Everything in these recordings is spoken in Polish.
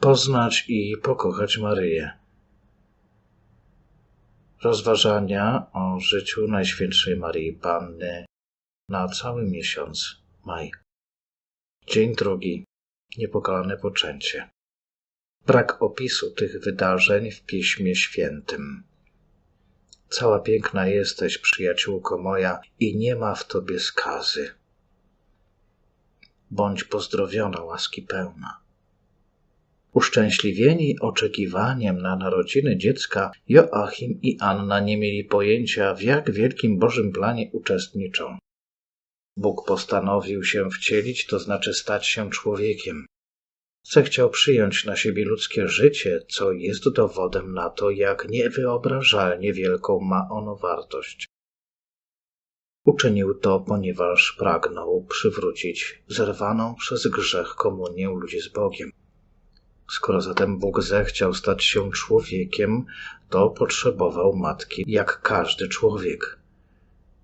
poznać i pokochać Maryję. Rozważania o życiu Najświętszej Maryi Panny na cały miesiąc maj. Dzień drugi. Niepokalane poczęcie. Brak opisu tych wydarzeń w Piśmie Świętym. Cała piękna jesteś, przyjaciółko moja, i nie ma w tobie skazy. Bądź pozdrowiona, łaski pełna. Uszczęśliwieni oczekiwaniem na narodziny dziecka, Joachim i Anna nie mieli pojęcia, w jak wielkim Bożym planie uczestniczą. Bóg postanowił się wcielić, to znaczy stać się człowiekiem. Zechciał przyjąć na siebie ludzkie życie, co jest dowodem na to, jak niewyobrażalnie wielką ma ono wartość. Uczynił to, ponieważ pragnął przywrócić zerwaną przez grzech komunię ludzi z Bogiem. Skoro zatem Bóg zechciał stać się człowiekiem, to potrzebował matki jak każdy człowiek.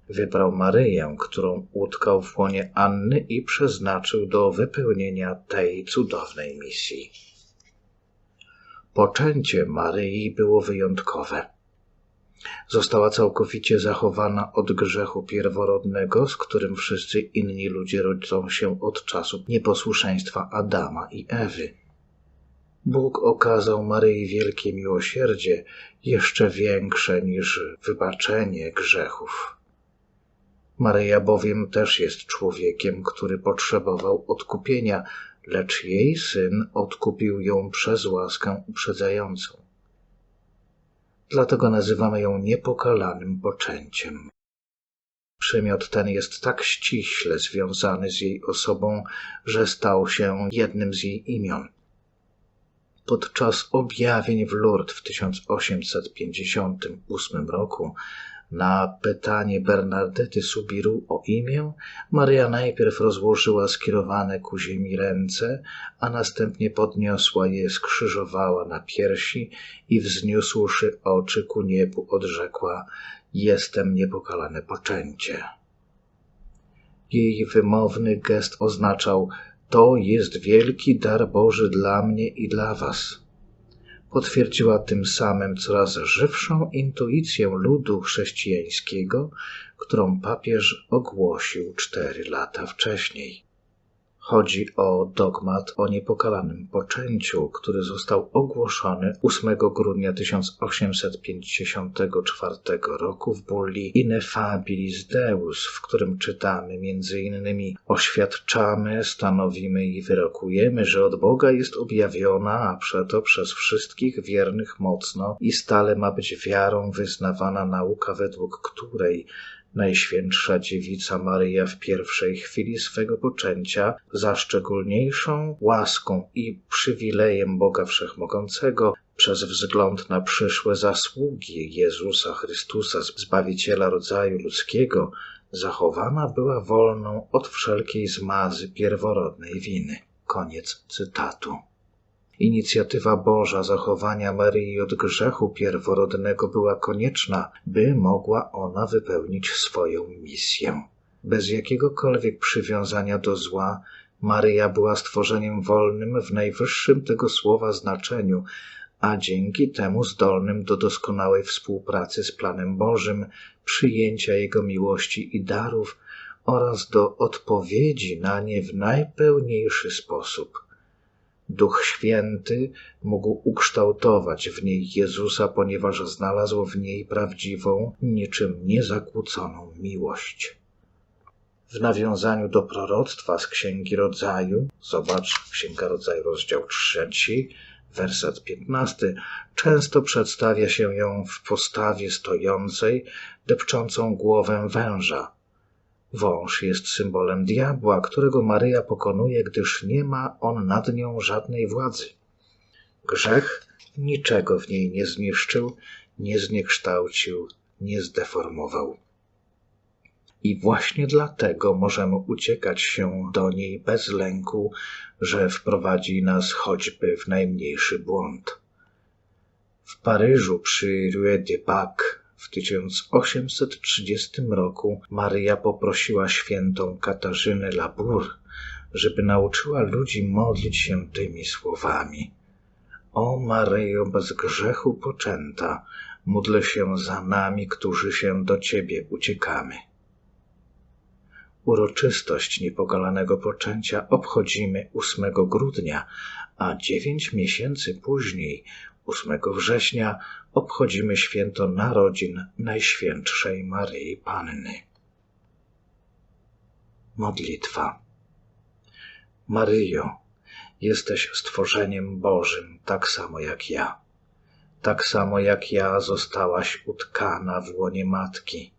Wybrał Maryję, którą utkał w łonie Anny i przeznaczył do wypełnienia tej cudownej misji. Poczęcie Maryi było wyjątkowe. Została całkowicie zachowana od grzechu pierworodnego, z którym wszyscy inni ludzie rodzą się od czasu nieposłuszeństwa Adama i Ewy. Bóg okazał Maryi wielkie miłosierdzie, jeszcze większe niż wybaczenie grzechów. Maryja bowiem też jest człowiekiem, który potrzebował odkupienia, lecz jej syn odkupił ją przez łaskę uprzedzającą. Dlatego nazywamy ją niepokalanym poczęciem. Przymiot ten jest tak ściśle związany z jej osobą, że stał się jednym z jej imion podczas objawień w Lourdes w 1858 roku na pytanie Bernadety Subiru o imię, Maria najpierw rozłożyła skierowane ku ziemi ręce, a następnie podniosła je, skrzyżowała na piersi i wzniósłszy oczy ku niebu odrzekła Jestem niepokalane poczęcie. Jej wymowny gest oznaczał to jest wielki dar Boży dla mnie i dla Was. Potwierdziła tym samym coraz żywszą intuicję ludu chrześcijańskiego, którą papież ogłosił cztery lata wcześniej. Chodzi o dogmat o niepokalanym poczęciu, który został ogłoszony 8 grudnia 1854 roku w bulli Ineffabilis Deus, w którym czytamy m.in. oświadczamy, stanowimy i wyrokujemy, że od Boga jest objawiona, a przeto przez wszystkich wiernych mocno i stale ma być wiarą wyznawana nauka, według której Najświętsza Dziewica Maryja w pierwszej chwili swego poczęcia za szczególniejszą łaską i przywilejem Boga Wszechmogącego przez wzgląd na przyszłe zasługi Jezusa Chrystusa, Zbawiciela rodzaju ludzkiego, zachowana była wolną od wszelkiej zmazy pierworodnej winy. Koniec cytatu. Inicjatywa Boża zachowania Maryi od grzechu pierworodnego była konieczna, by mogła ona wypełnić swoją misję. Bez jakiegokolwiek przywiązania do zła, Maryja była stworzeniem wolnym w najwyższym tego słowa znaczeniu, a dzięki temu zdolnym do doskonałej współpracy z planem Bożym, przyjęcia Jego miłości i darów oraz do odpowiedzi na nie w najpełniejszy sposób. Duch Święty mógł ukształtować w niej Jezusa, ponieważ znalazł w niej prawdziwą, niczym niezakłóconą miłość. W nawiązaniu do proroctwa z Księgi Rodzaju, zobacz Księga Rodzaju, rozdział trzeci, werset piętnasty, często przedstawia się ją w postawie stojącej, depczącą głowę węża, Wąż jest symbolem diabła, którego Maryja pokonuje, gdyż nie ma on nad nią żadnej władzy. Grzech niczego w niej nie zniszczył, nie zniekształcił, nie zdeformował. I właśnie dlatego możemy uciekać się do niej bez lęku, że wprowadzi nas choćby w najmniejszy błąd. W Paryżu przy Rue de Bac w 1830 roku Maryja poprosiła świętą Katarzynę Labour, żeby nauczyła ludzi modlić się tymi słowami. O Maryjo bez grzechu poczęta, módl się za nami, którzy się do Ciebie uciekamy. Uroczystość niepokalanego poczęcia obchodzimy 8 grudnia, a dziewięć miesięcy później, 8 września, obchodzimy święto narodzin Najświętszej Maryi Panny. Modlitwa Maryjo, jesteś stworzeniem Bożym, tak samo jak ja. Tak samo jak ja zostałaś utkana w łonie matki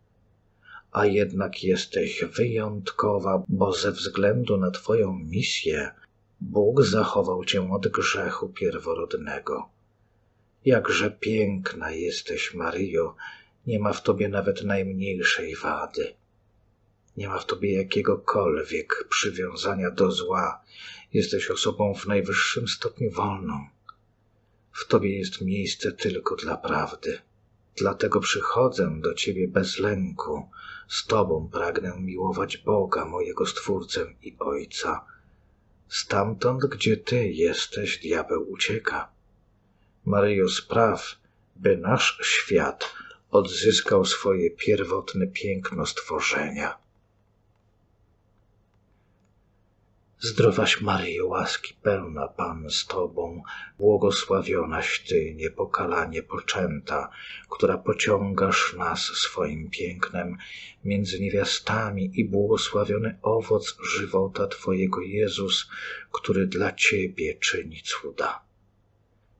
a jednak jesteś wyjątkowa, bo ze względu na Twoją misję Bóg zachował Cię od grzechu pierworodnego. Jakże piękna jesteś, Maryjo, nie ma w Tobie nawet najmniejszej wady. Nie ma w Tobie jakiegokolwiek przywiązania do zła. Jesteś osobą w najwyższym stopniu wolną. W Tobie jest miejsce tylko dla prawdy. Dlatego przychodzę do Ciebie bez lęku, z Tobą pragnę miłować Boga, mojego Stwórcę i Ojca. Stamtąd, gdzie Ty jesteś, diabeł ucieka. Maryjo, spraw, by nasz świat odzyskał swoje pierwotne piękno stworzenia. Zdrowaś Maryjo, łaski pełna Pan z Tobą, błogosławionaś Ty, niepokalanie poczęta, która pociągasz nas swoim pięknem między niewiastami i błogosławiony owoc żywota Twojego Jezus, który dla Ciebie czyni cuda.